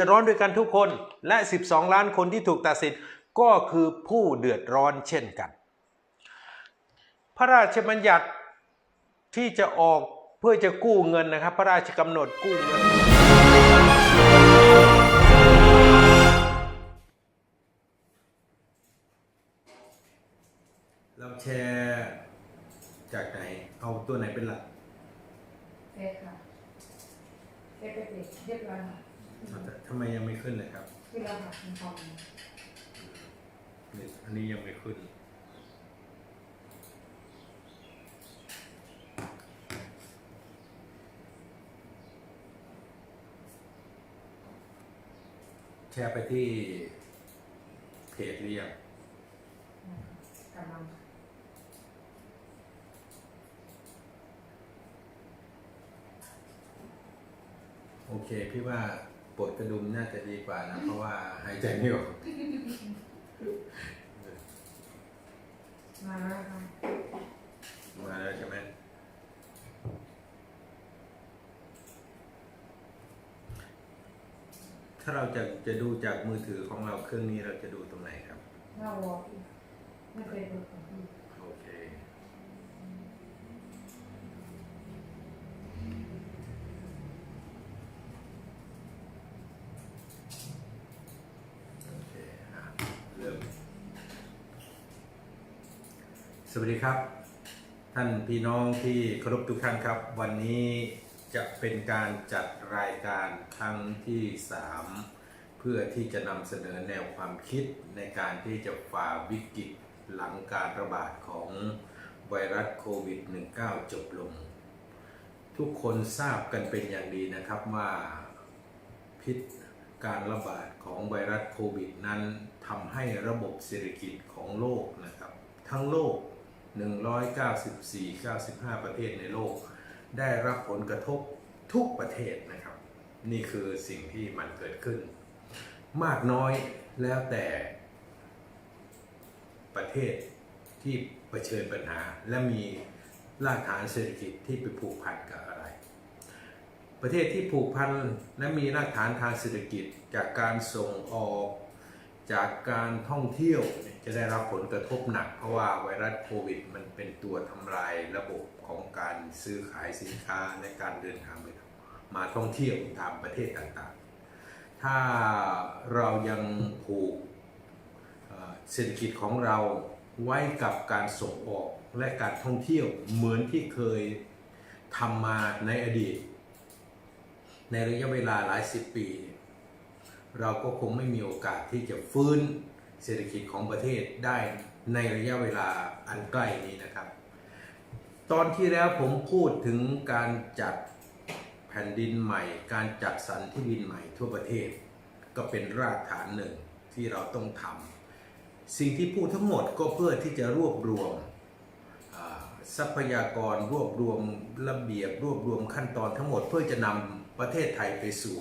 ดือดร้อนด้วยกันทุกคนและ 12 ล้านคนที่ถูกตัดสิทธิ์ก็คือผู้เดือดร้อนเช่นกัน พระราชบัญญัติที่จะออกเพื่อจะกู้เงินนะครับ พระราชกำหนดกู้เงิน เราแชร์จากไหน เอาตัวไหนเป็นหลักเฟซค่ะเฟซเป็นเปเรียบร้อยค่ะ ทำไมยังไม่ขึ้นเลยครับคือเราหักเป็นคอมนี่อันนี้ยังไม่ขึ้น แชร์ไปที่เพจหรือยังกำลังโอเค พี่ว่า ปลดกระดุมน่าจะดีกว่านะ เพราะว่าหายใจไม่ออกมาแล้วค่ะมาแล้วใช่ไหมถ้าเราจะจะดูจากมือถือของเราเครื่องนี้เราจะดูตรงไหนครับ หน้าวอลอีกไม่เคยดูของพี่ โอเค โอเคอะเริ่ม สวัสดีครับ ท่านพี่น้องที่เคารพทุกท่านครับ วันนี้จะเป็นการจัดรายการครั้งที่ 3 เพื่อที่จะนำเสนอแนวความคิดในการที่จะฝ่าวิกฤตหลังการระบาดของไวรัสโควิด -19 จบลง ทุกคนทราบกันเป็นอย่างดีนะครับว่าพิษการระบาดของไวรัสโควิดนั้นทำให้ระบบเศรษฐกิจของโลกนะครับ ทั้งโลก 194-95 ประเทศในโลก ได้รับผลกระทบทุกประเทศนะครับ นี่คือสิ่งที่มันเกิดขึ้น มากน้อยแล้วแต่ประเทศที่เผชิญปัญหา และมีรากฐานเศรษฐกิจที่ไปผูกพันกับอะไร ประเทศที่ผูกพันและมีรากฐานทางเศรษฐกิจจากการส่งออก จากการท่องเที่ยวจะได้รับผลกระทบหนัก เพราะว่าไวรัสโควิด มันเป็นตัวทำลายระบบของการซื้อขายสินค้าในการเดินทางไปมาท่องเที่ยวตามประเทศต่างๆ ถ้าเรายังผูกเศรษฐกิจของเราไว้กับการส่งออกและการท่องเที่ยวเหมือนที่เคยทำมาในอดีต ในระยะเวลาหลายสิบปี เราก็คงไม่มีโอกาสที่จะฟื้นเศรษฐกิจของประเทศได้ในระยะเวลาอันใกล้นี้นะครับ ตอนที่แล้วผมพูดถึงการจัดแผ่นดินใหม่ การจัดสรรที่ดินใหม่ทั่วประเทศ ก็เป็นรากฐานหนึ่งที่เราต้องทำสิ่งที่พูดทั้งหมดก็เพื่อที่จะรวบรวมทรัพยากรรวบรวมระเบียบรวบรวมขั้นตอนทั้งหมด เพื่อจะนำประเทศไทยไปสู่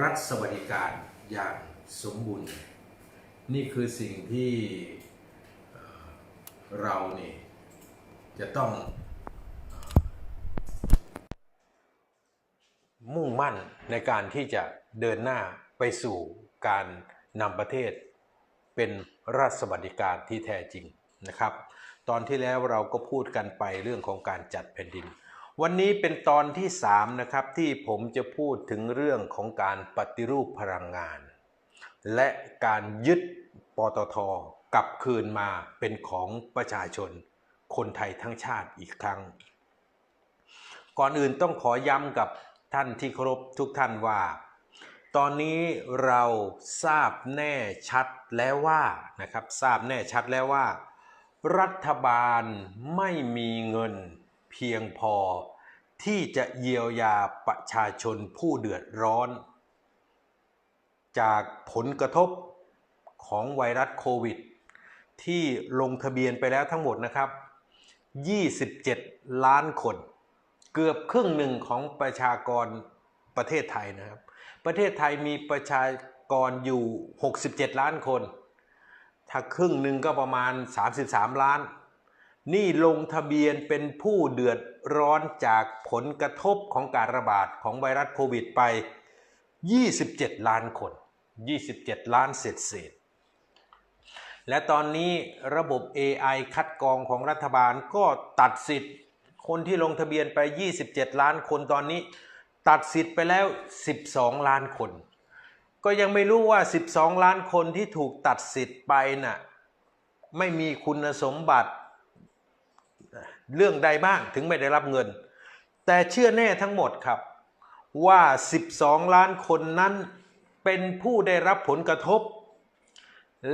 รัฐสวัสดิการอย่างสมบูรณ์ นี่คือสิ่งที่เราเนี่ยจะต้องมุ่งมั่นในการที่จะเดินหน้าไปสู่การนำประเทศเป็นรัฐสวัสดิการที่แท้จริงนะครับ ตอนที่แล้วเราก็พูดกันไปเรื่องของการจัดแผ่นดิน วันนี้เป็นตอนที่3นะครับที่ผมจะพูดถึงเรื่องของการปฏิรูปพลังงาน และการยึดปตทกลับคืนมาเป็นของประชาชน คนไทยทั้งชาติอีกครั้ง ก่อนอื่นต้องขอย้ำกับท่านที่เคารพทุกท่านว่า ตอนนี้เราทราบแน่ชัดแล้วว่านะครับทราบแน่ชัดแล้วว่า รัฐบาลไม่มีเงิน เพียงพอที่จะเยียวยาประชาชนผู้เดือดร้อน จากผลกระทบของไวรัสโควิด ที่ลงทะเบียนไปแล้วทั้งหมดนะครับ 27 ล้านคน เกือบครึ่งหนึ่งของประชากรประเทศไทยนะครับ ประเทศไทยมีประชากรอยู่ 67 ล้านคน ถ้าครึ่งหนึ่งก็ประมาณ 33 ล้าน นี่ลงทะเบียนเป็นผู้เดือดร้อนจากผลกระทบของการระบาดของไวรัสโควิดไป 27 ล้านคน 27 ล้านเศษเศษ และตอนนี้ระบบ AI คัดกรองของรัฐบาลก็ตัดสิทธิ์ คนที่ลงทะเบียนไป 27 ล้านคนตอนนี้ ตัดสิทธิ์ไปแล้ว 12 ล้านคน ก็ยังไม่รู้ว่า 12 ล้านคนที่ถูกตัดสิทธิ์ไปน่ะไม่มีคุณสมบัติ เรื่องใดบ้างถึงไม่ได้รับเงิน แต่เชื่อแน่ทั้งหมดครับ ว่า 12 ล้านคนนั้นเป็นผู้ได้รับผลกระทบ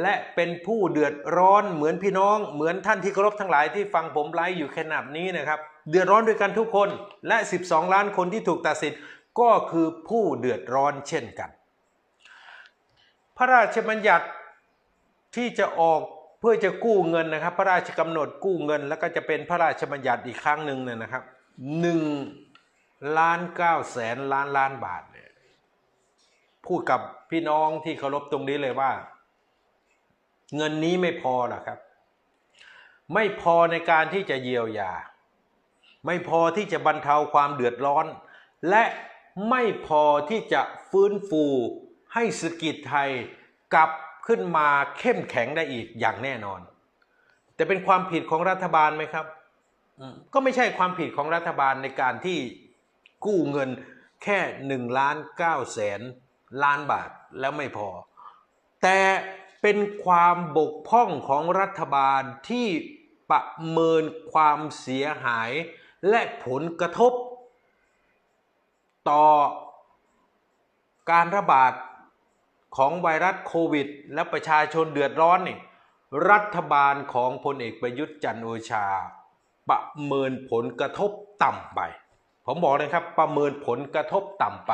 และเป็นผู้เดือดร้อนเหมือนพี่น้อง เหมือนท่านที่เคารพทั้งหลายที่ฟังผมไลฟ์อยู่ขนาดนี้นะครับ เดือดร้อนด้วยกันทุกคนและ 12 ล้านคนที่ถูกตัดสิทธิ์ก็คือผู้เดือดร้อนเช่นกัน พระราชบัญญัติที่จะออก เพื่อจะกู้เงินนะครับ พระราชกำหนดกู้เงิน แล้วก็จะเป็นพระราชบัญญัติอีกครั้งหนึ่งเนี่ยนะครับหนึ่งล้านเก้าแสนล้านล้านบาทเนี่ยพูดกับพี่น้องที่เคารพตรงนี้เลยว่า เงินนี้ไม่พอหรอกครับ ไม่พอในการที่จะเยียวยา ไม่พอที่จะบรรเทาความเดือดร้อน และไม่พอที่จะฟื้นฟูให้เศรษฐกิจไทยกลับ ขึ้นมาเข้มแข็งได้อีกอย่างแน่นอน แต่เป็นความผิดของรัฐบาลไหมครับก็ไม่ใช่ความผิดของรัฐบาลในการที่กู้เงินแค่1ล้าน9แสนล้านบาทแล้วไม่พอ แต่เป็นความบกพร่องของรัฐบาลที่ประเมินความเสียหายและผลกระทบ ต่อการระบาด ของไวรัสโควิด และประชาชนเดือดร้อนนี่รัฐบาลของพลเอกประยุทธ์จันโอชา ประเมินผลกระทบต่ำไป ผมบอกเลยครับประเมินผลกระทบต่ำไป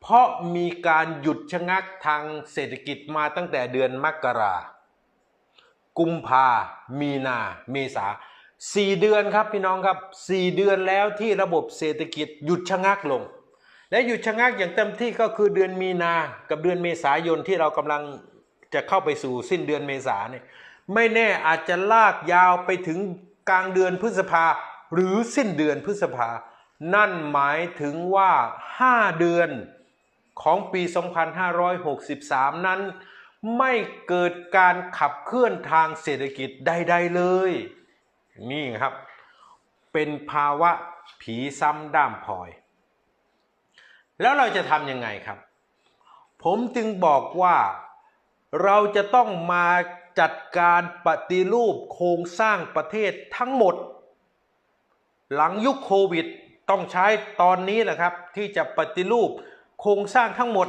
เพราะมีการหยุดชะงักทางเศรษฐกิจมาตั้งแต่เดือนมกรากุมภามีนา เมษาสี่เดือนครับพี่น้องครับสี่เดือนแล้วที่ระบบเศรษฐกิจหยุดชะงักลง และหยุดชะงักอย่างเต็มที่ก็คือเดือนมีนา กับเดือนเมษายนที่เรากำลังจะเข้าไปสู่สิ้นเดือนเมษาเนี่ยไม่แน่อาจจะลากยาวไปถึงกลางเดือนพฤษภาหรือสิ้นเดือนพฤษภา นั่นหมายถึงว่า 5 เดือนของปี 2563 นั้น ไม่เกิดการขับเคลื่อนทางเศรษฐกิจใด ๆ เลย นี่ครับ เป็นภาวะผีซ้ำด้ามพลอย แล้วเราจะทำยังไงครับ ผมจึงบอกว่าเราจะต้องมาจัดการปฏิรูปโครงสร้างประเทศทั้งหมด หลังยุคโควิดต้องใช้ตอนนี้แหละครับ ที่จะปฏิรูปโครงสร้างทั้งหมด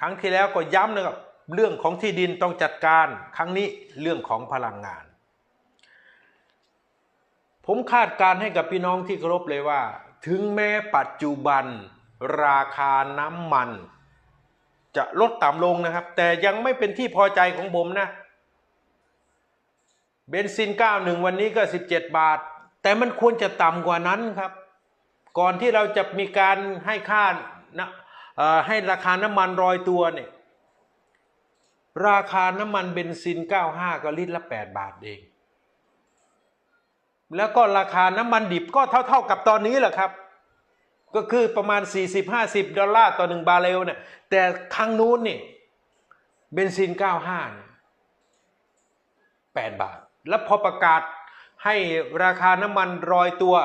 ครั้งที่แล้วก็ย้ำนะครับเรื่องของที่ดินต้องจัดการครั้งนี้เรื่องของพลังงาน ผมคาดการณ์ให้กับพี่น้องที่เคารพเลยว่า ถึงแม้ปัจจุบัน ราคาน้ำมัน จะลดต่ำลงนะครับ แต่ยังไม่เป็นที่พอใจของผมนะ เบนซิน 91 วันนี้ก็ 17 บาท แต่มันควรจะต่ำกว่านั้นครับ ก่อนที่เราจะมีการให้ค่านะให้ราคาน้ำมันรอยตัวเนี่ยราคาน้ำมันเบนซิน 95 ก็ลิตรละ 8 บาทเอง แล้วก็ราคาน้ำมันดิบก็เท่า ๆกับตอนนี้แหละครับ ก็คือประมาณ 40-50 ดอลลาร์ต่อหนึ่งบาร์เรลเนี่ยแต่ครั้งนู้นนี่เบนซิน 95เนี่ย8บาท แล้วพอประกาศให้ราคาน้ำมันรอยตัว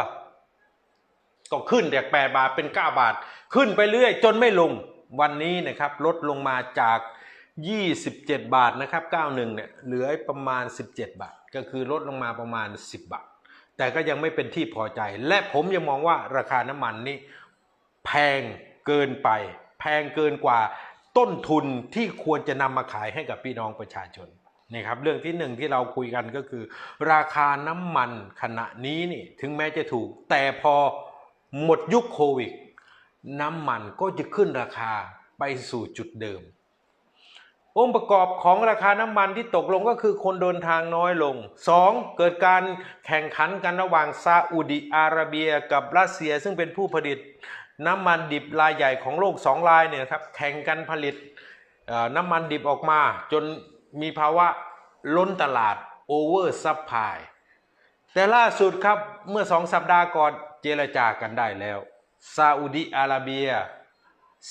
ก็ขึ้นจาก 8 บาทเป็น 9 บาท ขึ้นไปเรื่อยจนไม่ลงวันนี้นะครับ ลดลงมาจาก 27 บาทนะครับ 91เนี่ยเหลือประมาณ 17 บาท ก็คือลดลงมาประมาณ 10 บาท แต่ก็ยังไม่เป็นที่พอใจ และผมยังมองว่าราคาน้ำมันนี่แพงเกินไป แพงเกินกว่าต้นทุนที่ควรจะนำมาขายให้กับพี่น้องประชาชนนี่ครับเรื่องที่หนึ่งที่เราคุยกันก็คือ ราคาน้ำมันขณะนี้นี่ถึงแม้จะถูก แต่พอหมดยุคโควิด น้ำมันก็จะขึ้นราคาไปสู่จุดเดิม องค์ประกอบของราคาน้ำมันที่ตกลงก็คือคนเดินทางน้อยลง 2. เกิดการแข่งขันกันระหว่างซาอุดิอาระเบียกับรัสเซีย ซึ่งเป็นผู้ผลิตน้ำมันดิบรายใหญ่ของโลกสองรายเนี่ยครับแข่งกันผลิตน้ำมันดิบออกมา จนมีภาวะล้นตลาดโอเวอร์ซัพพลายแต่ล่าสุดครับเมื่อสองสัปดาห์ก่อนเจรจากันได้แล้วซาอุดิอาระเบีย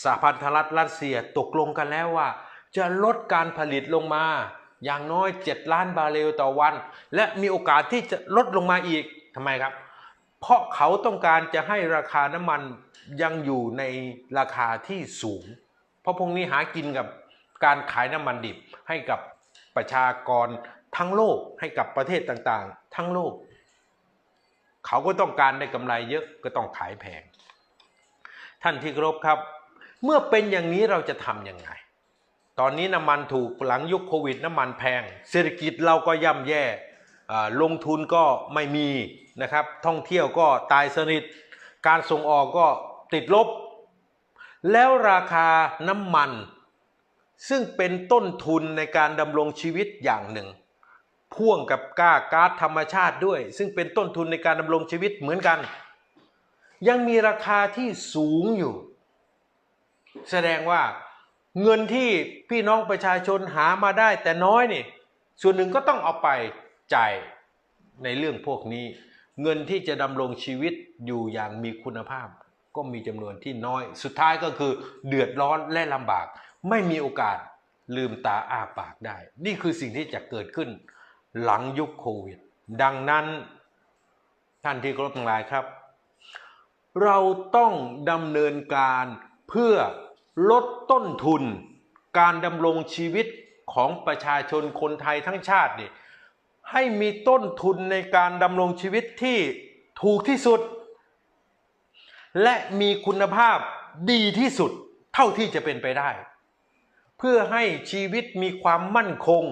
สหพันธรัฐรัสเซียตกลงกันแล้วว่า จะลดการผลิตลงมา อย่างน้อย 7 ล้านบาเรลต่อวัน และมีโอกาสที่จะลดลงมาอีกทำไมครับ เพราะเขาต้องการจะให้ราคาน้ำมันยังอยู่ในราคาที่สูง เพราะพวกนี้หากินกับการขายน้ำมันดิบให้กับประชากรทั้งโลกให้กับประเทศต่างๆ ทั้งโลก เขาก็ต้องการได้กำไรเยอะก็ต้องขายแพง ท่านที่เคารพครับ เมื่อเป็นอย่างนี้เราจะทำยังไง ตอนนี้น้ำมันถูกหลังยุคโควิดน้ำมันแพง เศรษฐกิจเราก็ย่ำแย่ลงทุนก็ไม่มีนะครับ ท่องเที่ยวก็ตายสนิท การส่งออกก็ติดลบ แล้วราคาน้ำมัน ซึ่งเป็นต้นทุนในการดำรงชีวิตอย่างหนึ่ง พ่วงกับก้าก๊าซธรรมชาติด้วย ซึ่งเป็นต้นทุนในการดำรงชีวิตเหมือนกัน ยังมีราคาที่สูงอยู่ แสดงว่า เงินที่พี่น้องประชาชนหามาได้แต่น้อยนี่ ส่วนหนึ่งก็ต้องเอาไปจ่ายในเรื่องพวกนี้ เงินที่จะดำรงชีวิตอยู่อย่างมีคุณภาพ ก็มีจำนวนที่น้อย สุดท้ายก็คือเดือดร้อนและลำบาก ไม่มีโอกาสลืมตาอ้าปากได้ นี่คือสิ่งที่จะเกิดขึ้นหลังยุคโควิด ดังนั้นท่านที่เคารพทั้งหลายครับ เราต้องดำเนินการเพื่อ ลดต้นทุน การดำรงชีวิตของประชาชนคนไทยทั้งชาตินี่ให้มีต้นทุนในการดำรงชีวิตที่ถูกที่สุด และมีคุณภาพดีที่สุดเท่าที่จะเป็นไปได้ เพื่อให้ชีวิตมีความมั่นคง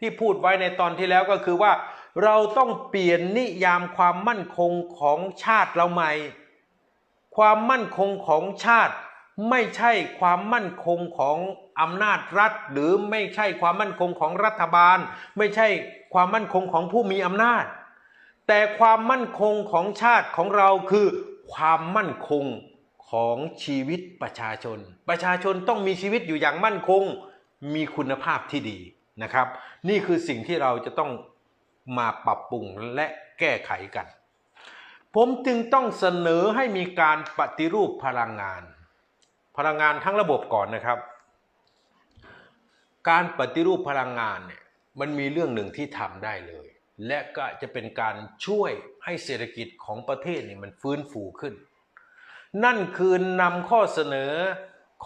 ที่พูดไว้ในตอนที่แล้วก็คือว่า เราต้องเปลี่ยนนิยามความมั่นคงของชาติเราใหม่ ความมั่นคงของชาติ ไม่ใช่ความมั่นคงของอำนาจรัฐ หรือไม่ใช่ความมั่นคงของรัฐบาล ไม่ใช่ความมั่นคงของผู้มีอำนาจ แต่ความมั่นคงของชาติของเราคือความมั่นคงของชีวิตประชาชน ประชาชนต้องมีชีวิตอยู่อย่างมั่นคง มีคุณภาพที่ดีนะครับ นี่คือสิ่งที่เราจะต้องมาปรับปรุงและแก้ไขกัน ผมจึงต้องเสนอให้มีการปฏิรูปพลังงาน พลังงานทั้งระบบก่อนนะครับ การปฏิรูปพลังงานเนี่ยมันมีเรื่องหนึ่งที่ทำได้เลย และก็จะเป็นการช่วยให้เศรษฐกิจของประเทศนี่มันฟื้นฟูขึ้น นั่นคือนำข้อเสนอ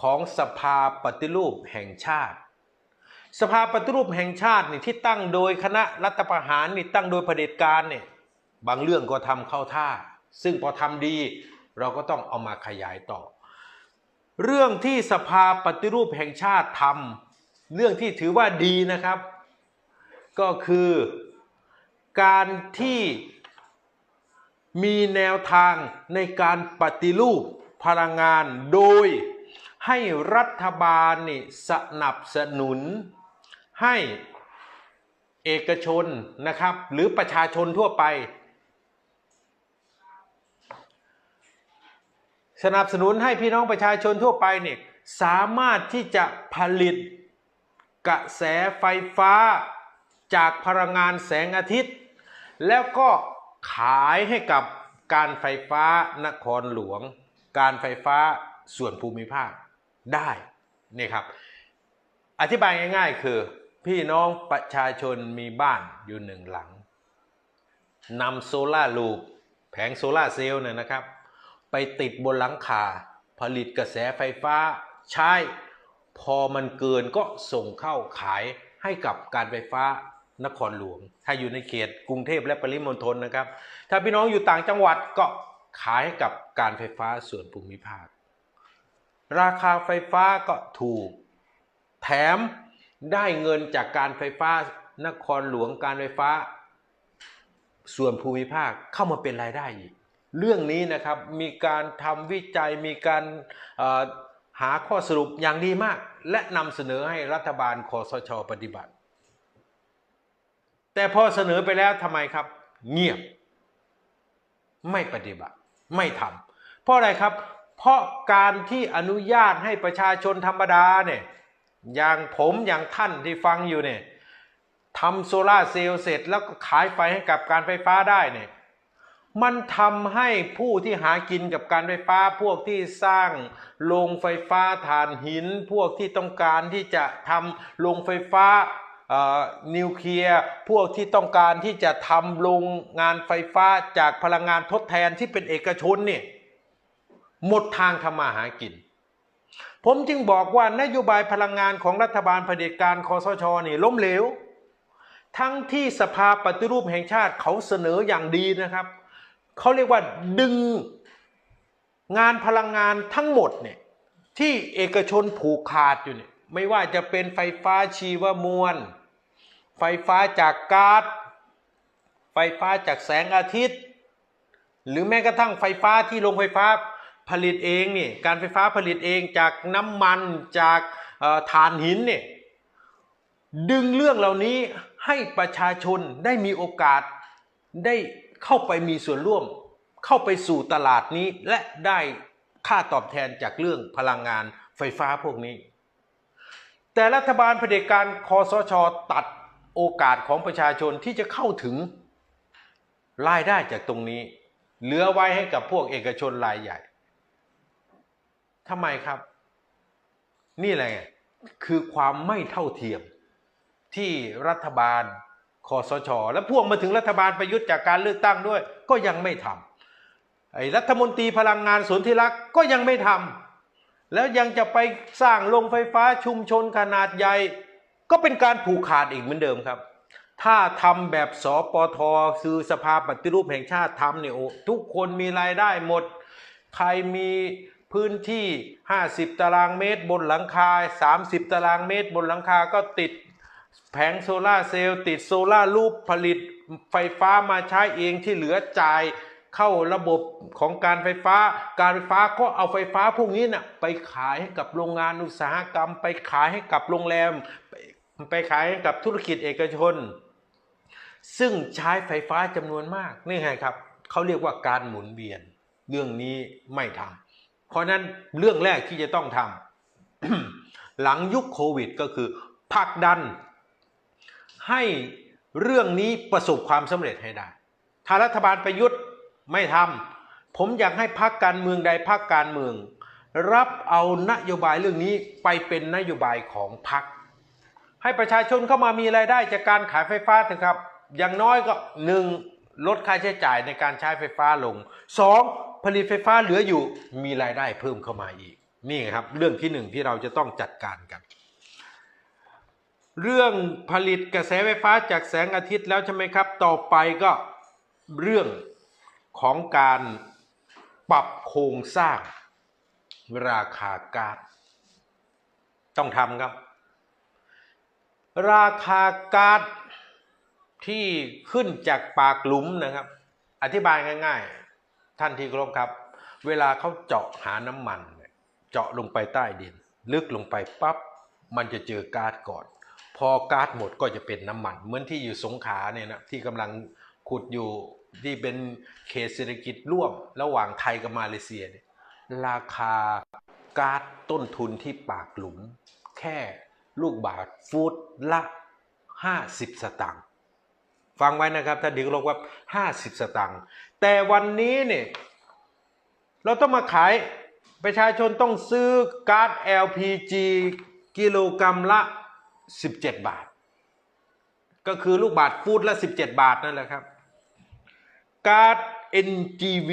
ของสภาปฏิรูปแห่งชาติ สภาปฏิรูปแห่งชาตินี่ที่ตั้งโดยคณะรัฐประหารนี่ตั้งโดยเผด็จการเนี่ยบางเรื่องก็ทำเข้าท่า ซึ่งพอทำดีเราก็ต้องเอามาขยายต่อ เรื่องที่สภาปฏิรูปแห่งชาติทำเรื่องที่ถือว่าดีนะครับ ก็คือการที่มีแนวทางในการปฏิรูปพลังงานโดยให้รัฐบาลนี่สนับสนุน ให้เอกชนนะครับ หรือประชาชนทั่วไป สนับสนุนให้พี่น้องประชาชนทั่วไปเนี่ยสามารถที่จะผลิตกระแสไฟฟ้าจากพลังงานแสงอาทิตย์ แล้วก็ขายให้กับการไฟฟ้านครหลวง การไฟฟ้าส่วนภูมิภาคได้นี่ครับ อธิบายง่าย ๆ คือพี่น้องประชาชนมีบ้านอยู่หนึ่งหลังนำโซลาร์ลูปแผงโซลาร์เซลล์เนี่ยนะครับ ไปติดบนหลังคา ผลิตกระแสไฟฟ้าใช้ พอมันเกินก็ส่งเข้าขายให้กับการไฟฟ้านครหลวง ถ้าอยู่ในเขตกรุงเทพและปริมณฑลนะครับ ถ้าพี่น้องอยู่ต่างจังหวัดก็ขายให้กับการไฟฟ้าส่วนภูมิภาค ราคาไฟฟ้าก็ถูก แถมได้เงินจากการไฟฟ้านครหลวงการไฟฟ้า ส่วนภูมิภาคเข้ามาเป็นรายได้อีก เรื่องนี้นะครับมีการทำวิจัยมีการหาข้อสรุปอย่างดีมาก และนำเสนอให้รัฐบาลคอสชปฏิบัติ แต่พอเสนอไปแล้วทำไมครับ เงียบ ไม่ปฏิบัติ ไม่ทำเพราะอะไรครับ เพราะการที่อนุญาตให้ประชาชนธรรมดาเนี่ยอย่างผมอย่างท่านที่ฟังอยู่เนี่ยทำโซลาเซลล์เสร็จแล้วก็ขายไฟให้กับการไฟฟ้าได้เนี่ย มันทำให้ผู้ที่หากินกับการไฟฟ้าพวกที่สร้างโรงไฟฟ้าถ่านหิน พวกที่ต้องการที่จะทำโรงไฟฟ้านิวเคลียร์พวกที่ต้องการที่จะทำโรงงานไฟฟ้าจากพลังงานทดแทนที่เป็นเอกชนเนี่ยหมดทางทำมาหากิน ผมจึงบอกว่านโยบายพลังงานของรัฐบาลเผด็จการคอสชนี่ล้มเหลว ทั้งที่สภาปฏิรูปแห่งชาติเขาเสนออย่างดีนะครับ เขาเรียกว่าดึงงานพลังงานทั้งหมดเนี่ยที่เอกชนผูกขาดอยู่เนี่ยไม่ว่าจะเป็นไฟฟ้าชีวมวล ไฟฟ้าจากก๊าซไฟฟ้าจากแสงอาทิตย์ หรือแม้กระทั่งไฟฟ้าที่โรงไฟฟ้าผลิตเองเนี่ยการไฟฟ้าผลิตเองจากน้ำมันจากเอ่อถ่านหินเนี่ยดึงเรื่องเหล่านี้ให้ประชาชนได้มีโอกาสได้ เข้าไปมีส่วนร่วม เข้าไปสู่ตลาดนี้และได้ค่าตอบแทนจากเรื่องพลังงานไฟฟ้าพวกนี้ แต่รัฐบาลเผด็จการคอสช ตัดโอกาสของประชาชนที่จะเข้าถึงรายได้จากตรงนี้ เหลือไว้ให้กับพวกเอกชนรายใหญ่ทำไมครับ นี่แหละคือความไม่เท่าเทียมที่รัฐบาล คอสช และพ่วงมาถึงรัฐบาลประยุทธ์จากการเลือกตั้งด้วย ก็ยังไม่ทำไอ้รัฐมนตรีพลังงานสนธิรักษ์ก็ยังไม่ทำแล้วยังจะไปสร้างโรงไฟฟ้าชุมชนขนาดใหญ่ ก็เป็นการผูกขาดอีกเหมือนเดิมครับ ถ้าทำแบบสปทคือสภาปฏิรูปแห่งชาติทำเนี่ยโอ้ทุกคนมีรายได้หมด ใครมีพื้นที่ 50 ตารางเมตรบนหลังคา 30 ตารางเมตรบนหลังคาก็ติด แผงโซลาร์เซลล์ติดโซลารูปผลิตไฟฟ้ามาใช้เองที่เหลือจ่ายเข้าระบบของการไฟฟ้า การไฟฟ้าก็เอาไฟฟ้าพวกนี้นะ่ะไปขายให้กับโรงงานอุตสาหกรรม ไปขายให้กับโรงแรม ไปไปขายให้กับธุรกิจเอกชน ซึ่งใช้ไฟฟ้าจำนวนมากนี่ไงครับเขาเรียกว่าการหมุนเวียน เรื่องนี้ไม่ทำเพราะฉะนั้นเรื่องแรกที่จะต้องทำหลังยุคโควิดก็คือผลักดัน ให้เรื่องนี้ประสบความสำเร็จให้ได้ ถ้ารัฐบาลประยุทธ์ไม่ทำผมอยากให้พักการเมืองใดพักการเมือง รับเอานโยบายเรื่องนี้ไปเป็นนโยบายของพัก ให้ประชาชนเข้ามามีรายได้จากการขายไฟฟ้าเถอะครับ อย่างน้อยก็หนึ่งลดค่าใช้จ่ายในการใช้ไฟฟ้าลงสองผลิตไฟฟ้าเหลืออยู่มีรายได้เพิ่มเข้ามาอีก นี่ครับเรื่องที่หนึ่งที่เราจะต้องจัดการกัน เรื่องผลิตกระแสไฟฟ้าจากแสงอาทิตย์แล้วใช่ไหมครับ ต่อไปก็เรื่องของการปรับโครงสร้างราคาก๊าซต้องทำครับ ราคาก๊าซที่ขึ้นจากปากหลุมนะครับ อธิบายง่าย ๆ ท่านที่เคารพครับ เวลาเขาเจาะหาน้ำมันเนี่ยเจาะลงไปใต้ดิน ลึกลงไปปั๊บมันจะเจอก๊าซก่อน อก๊าซหมดก็จะเป็นน้ำมัน เหมือนที่อยู่สงขาเนี่ยนะที่กำลังขุดอยู่ที่เป็นเขตเศรษฐกิจร่วม ระหว่างไทยกับมาเลเซียเนี่ยราคาก๊าซต้นทุนที่ปากหลุม แค่ลูกบาทฟุตละ 50 สตางค์ฟังไว้นะครับท่านที่เคารพว่า 50 สตางค์แต่วันนี้เนี่ยเราต้องมาขายประชาชนต้องซื้อก๊าซ LPG กิโลกรัมละ 17 บาท ก็คือลูกบาทฟูดละ 17 บาทนั่นแหละครับก๊าซ NGV